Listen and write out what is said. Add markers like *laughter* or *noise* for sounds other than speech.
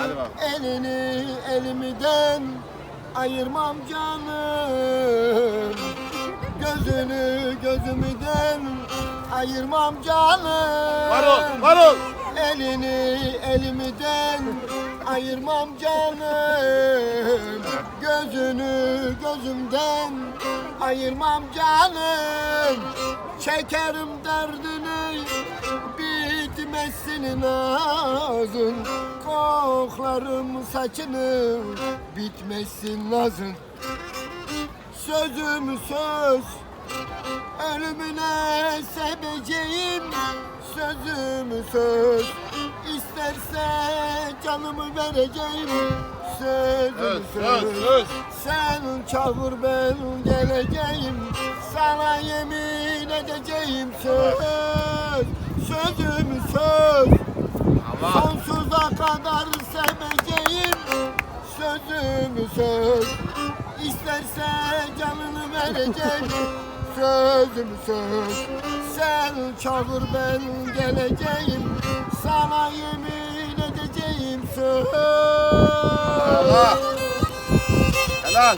Elini elimden ayırmam canım. Gözünü gözümden ayırmam canım. Var ol, var ol. Elini elimden ayırmam canım. Gözünü gözümden ayırmam canım. Çekerim derdini bitmesin nazın Koklarım saçını bitmesin nazın. Sözüm söz Ölümüne seveceğim. Sözüm söz İsterse canımı vereceğim. Sözüm Söz, söz, söz, söz. Sen çağır ben geleceğim. Sana yemin edeceğim. Söz Sözüm söz Allah. Sonsuza kadar seveceğim Sözüm söz İsterse canını vereceğim *laughs* Sözüm söz Sen çağır ben geleceğim Sana yemin edeceğim söz Allah. Helal.